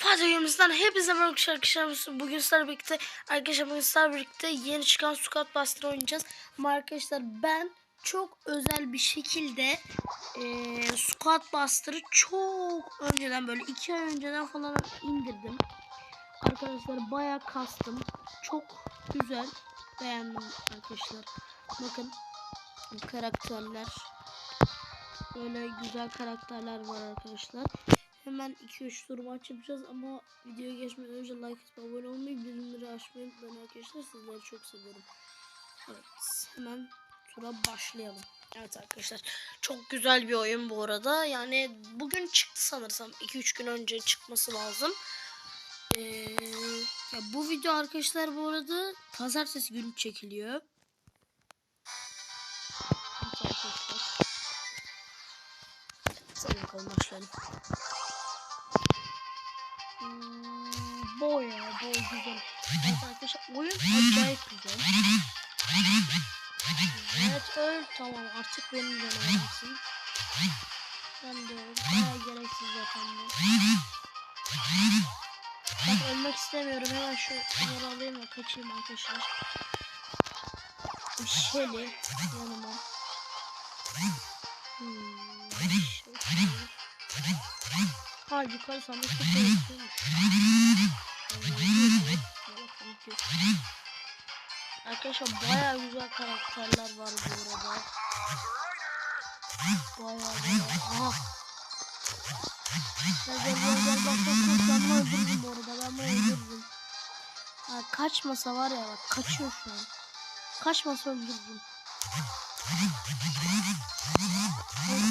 Fatih Yumuz'dan hepinize merhaba arkadaşlar. Bugün sizlerle birlikte arkadaşlar bugün sizlerle birlikte yeni çıkan Squad Buster oynayacağız. Ama arkadaşlar ben çok özel bir şekilde eee Squad Buster'ı çok önceden böyle iki ay önceden falan indirdim. Arkadaşlar bayağı kastım. Çok güzel. Beğendim arkadaşlar. Bakın karakterler. Böyle güzel karakterler var arkadaşlar. Hemen 2-3 tur maç ama videoya geçmeden önce like atıp abone olmayı, bildirimleri açmayı unutmayın arkadaşlar. Sizleri çok seviyorum. Evet, hemen tura başlayalım. Evet arkadaşlar, çok güzel bir oyun bu arada. Yani bugün çıktı sanırsam. 2-3 gün önce çıkması lazım. Ee, ya bu video arkadaşlar bu arada pazartesi günü çekiliyor. Evet arkadaşlar. Bakalım başlayalım. Arkadaşlar oyun acayip güzel. Evet öl tamam artık benim canım Ben de öl. Baya gereksiz zaten bu. Bak ölmek istemiyorum hemen şu bunları alayım da kaçayım arkadaşlar. Shelly yanıma. Hmm. Ha yukarı sandık Arkadaşlar baya güzel karakterler var bu arada. Baya baya. Aha. Gel gel gel bak bak bak ben bunu öldürdüm bu arada ben bunu öldürdüm. Ha, kaçmasa var ya bak kaçıyor şu an. Kaçmasa öldürdüm.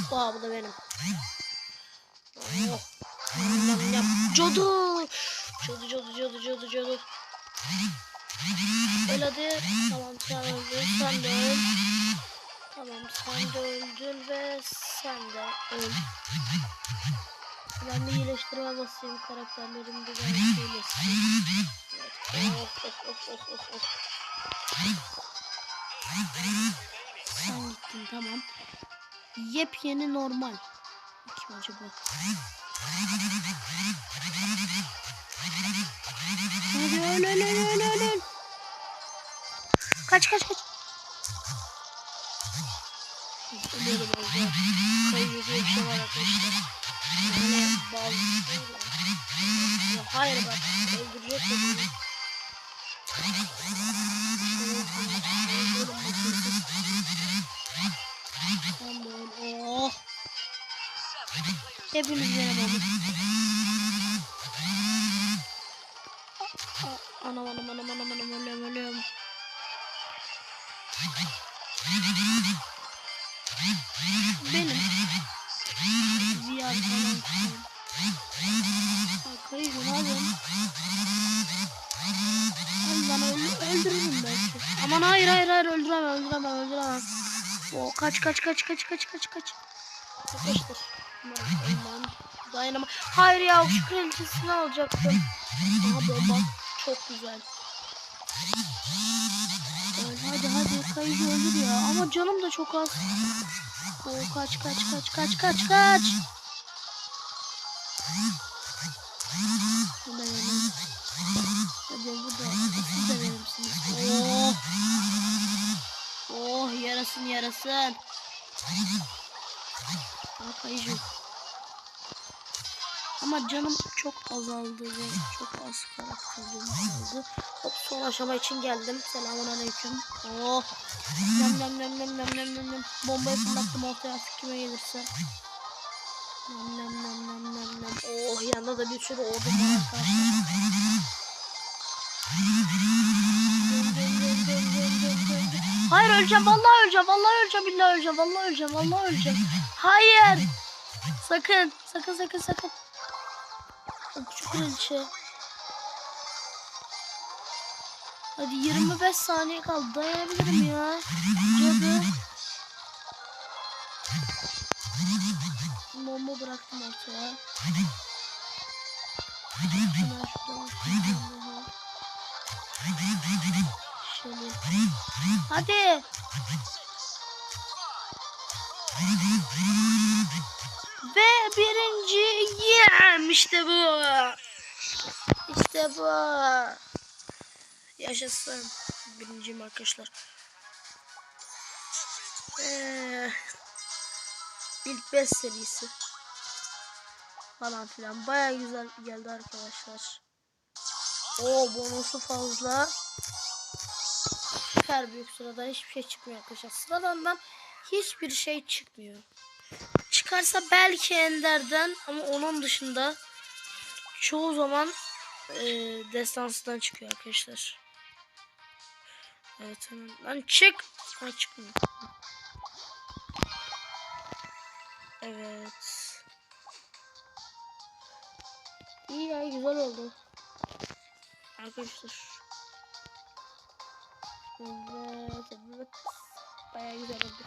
Hoppa bu da benim. Oh. Cadı. Cadı cadı cadı cadı cadı. Öl hadi. Tamam sen öldün. Sen de öl. Tamam sen de öldün ve sen de öl. Ben de iyileştirme basayım karakterlerim de ben iyileştireyim. Evet. Of of of of of of. Sen gittin tamam. Yepyeni normal. Kim acaba? Hadi öl öl öl öl öl. Kaç kaç kaç. Orada. Kayıyor diye bir şey var arkadaşlar. Yani bazı ya hayır bak öldürecek de de öl. Oh. Hepiniz benim oldum. Kaç kaç kaç kaç kaç kaç kaç. Kaçtır. Aman dayanama. Hayır ya şu kraliçesini alacaktım. Aha bomba çok güzel. Öl, hadi hadi kayıcı öldür ya. Ama canım da çok az. O kaç kaç kaç kaç kaç kaç. Yarasın yarasın. Aa kayıcı. Ama canım çok azaldı ve çok az karakterim kaldı. Hop son aşama için geldim. Selamun aleyküm. Oh. Nem nem nem nem nem nem nem nem. Bombayı fırlattım ortaya kime gelirse. Nem nem nem nem nem nem. Oh yanında da bir sürü ordum var arkadaşlar. Hayır öleceğim vallahi öleceğim vallahi öleceğim billahi öleceğim vallahi öleceğim vallahi öleceğim. Hayır. Sakın sakın sakın sakın. O küçük kraliçe. Hadi 25 saniye kaldı. Dayanabilirim ya. Cadı. Bomba bıraktım ortaya. Hemen şuradan şuradan daha. Hadi. Ve birinci yem işte bu. İşte bu. Yaşasın. Birinciyim arkadaşlar. Ee, ilk 5 serisi. Falan filan. Baya güzel geldi arkadaşlar. O bonusu fazla. Süper büyük sıradan hiçbir şey çıkmıyor arkadaşlar. Sıradandan hiçbir şey çıkmıyor. Çıkarsa belki Ender'den ama onun dışında çoğu zaman e, destansından çıkıyor arkadaşlar. Evet hemen. Lan çık. Ha çıkmıyor. Evet. İyi ya güzel oldu. Arkadaşlar. Evet, evet. Baya güzel oldu.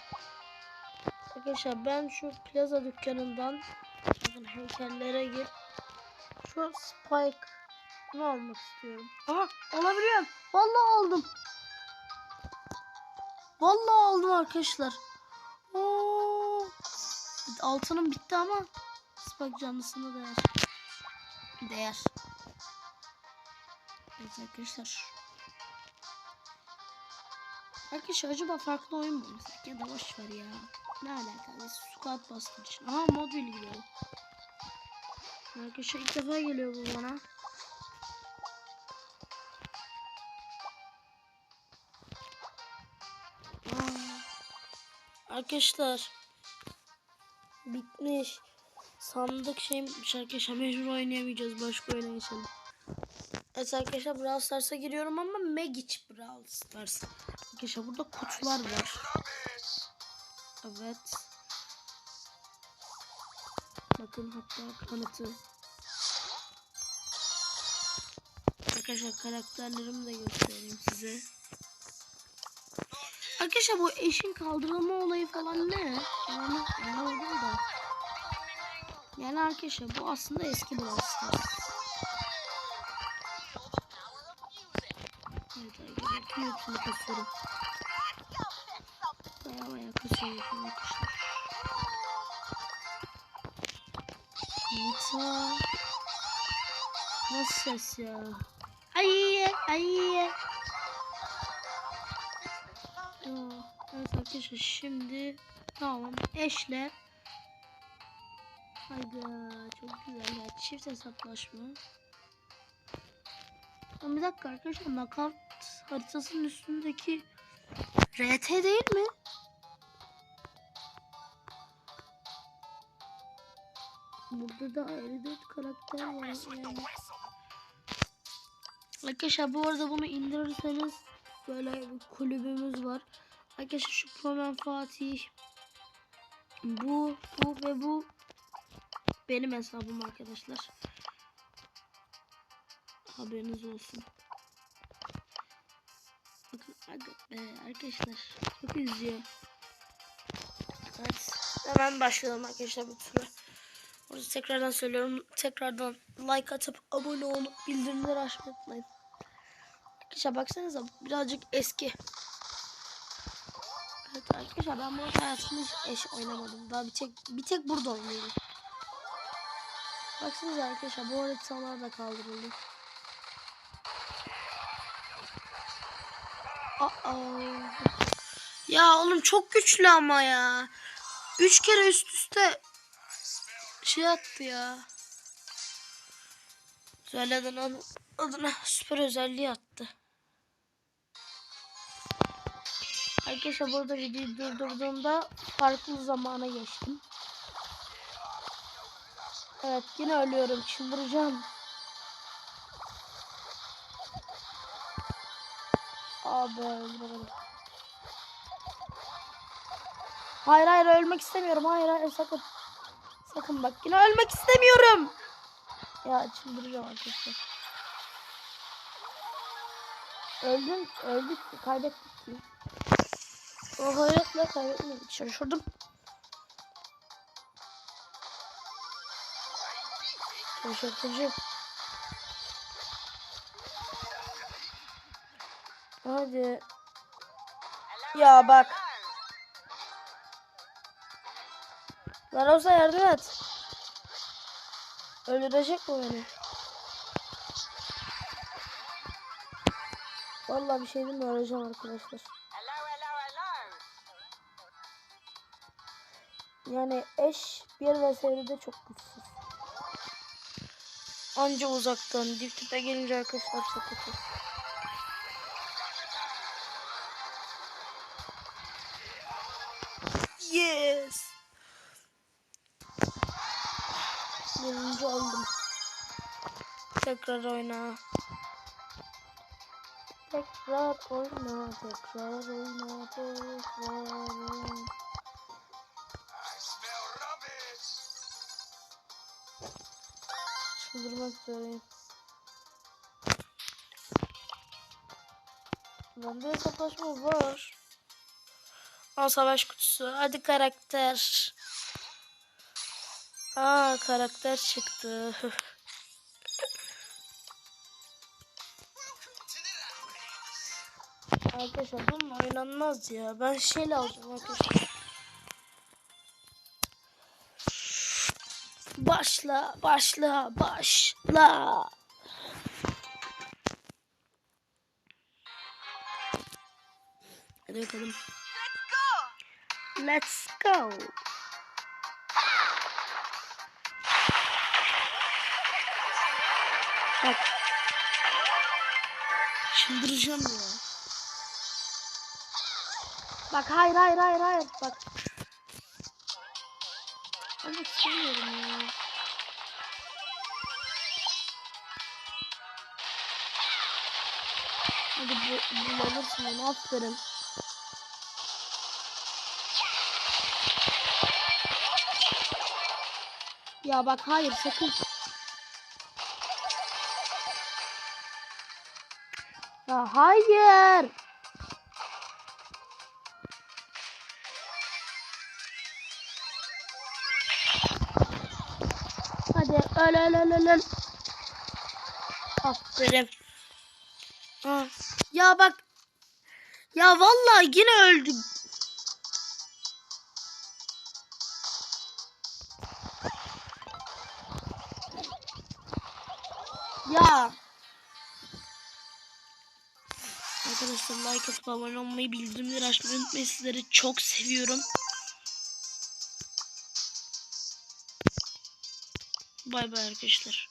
Arkadaşlar ben şu plaza dükkanından bakın heykellere gir. Şu spike ne almak istiyorum. Aha alabiliyorum. Vallahi aldım. Vallahi aldım arkadaşlar. Oo. Altınım bitti ama spike canlısına değer. Değer. Evet arkadaşlar. Arkadaşlar acaba farklı oyun mu oynasak ya da boş ver ya. Ne alakalı? Squad bastır için. Aha mod bilgileri. Arkadaşlar ilk defa geliyor bu bana. Arkadaşlar bitmiş. Sandık şeymiş arkadaşlar mecbur oynayamayacağız. Başka oyuna geçelim. Evet arkadaşlar Brawl Stars'a giriyorum ama Magic Brawl Stars. Arkadaşlar burada kutular var. Evet. Bakın hatta kanıtı. Arkadaşlar karakterlerimi de göstereyim size. Arkadaşlar bu eşin kaldırılma olayı falan ne? Yani anlamadım da. Yani arkadaşlar bu aslında eski Brawl Stars. Tüm hepsini kasıyorum. Baya baya kasıyorum arkadaşlar. Nita. Nasıl ses ya? Ay ay. Evet arkadaşlar şimdi tamam eşle Hayda çok güzel ya çift hesaplaşma Ama bir dakika arkadaşlar nakavt haritasının üstündeki RT değil mi? Burada da 54 karakter var yani. Arkadaşlar bu arada bunu indirirseniz böyle bir kulübümüz var. Arkadaşlar şu Promen Fatih bu, bu ve bu benim hesabım arkadaşlar. Haberiniz olsun. Aga arkadaşlar çok üzüyor. Evet hemen başlayalım arkadaşlar bu tura. Orada tekrardan söylüyorum. Tekrardan like atıp abone olup bildirimleri açmayı unutmayın. Arkadaşlar baksanıza birazcık eski. Evet arkadaşlar ben bu hayatımda eş oynamadım. Daha bir tek bir tek burada oynuyorum. Baksanıza arkadaşlar bu haritalar da kaldırıldı. Ya oğlum çok güçlü ama ya. Üç kere üst üste şey attı ya. Söyleden adına, adına süper özelliği attı. Arkadaşlar burada videoyu durdurduğumda farklı zamana geçtim. Evet yine ölüyorum çıldıracağım. Abi öldüremedim. Hayır hayır ölmek istemiyorum. Hayır hayır sakın. Sakın bak yine ölmek istemiyorum. Ya çıldıracağım arkadaşlar. Öldüm, öldük, kaybettik. O hayatla kaybetmedik. Şaşırdım. Şaşırtıcı. Hadi. Ya bak. Larosa yardım et. Öldürecek bu beni. Vallahi bir şey değil mi arayacağım arkadaşlar. Yani eş bir meselede çok güçsüz. Anca uzaktan dip tipe gelince arkadaşlar çok güçsüz. Yes. Birinci oldum. Tekrar oyna. Tekrar oyna, tekrar oyna, tekrar oyna. I smell rubbish. Çıldırmak üzereyim. Bende hesaplaşma var. Al savaş kutusu. Hadi karakter. Aa karakter çıktı. arkadaşlar bununla oynanmaz ya. Ben şeyle alacağım arkadaşlar. Başla, başla, başla. Hadi bakalım. Let's go. Bak. Çıldıracağım ya. Bak hayır hayır hayır hayır bak. De istemiyorum ya. Hadi bu, bu alırsın onu aferin. Ya bak hayır sakın. Ya hayır. Hadi öl öl öl öl. Aferin. Ha. Ya bak. Ya vallahi yine öldüm. Arkadaşlar like atıp abone olmayı bildirimleri açmayı unutmayın. Sizleri çok seviyorum. Bay bay arkadaşlar.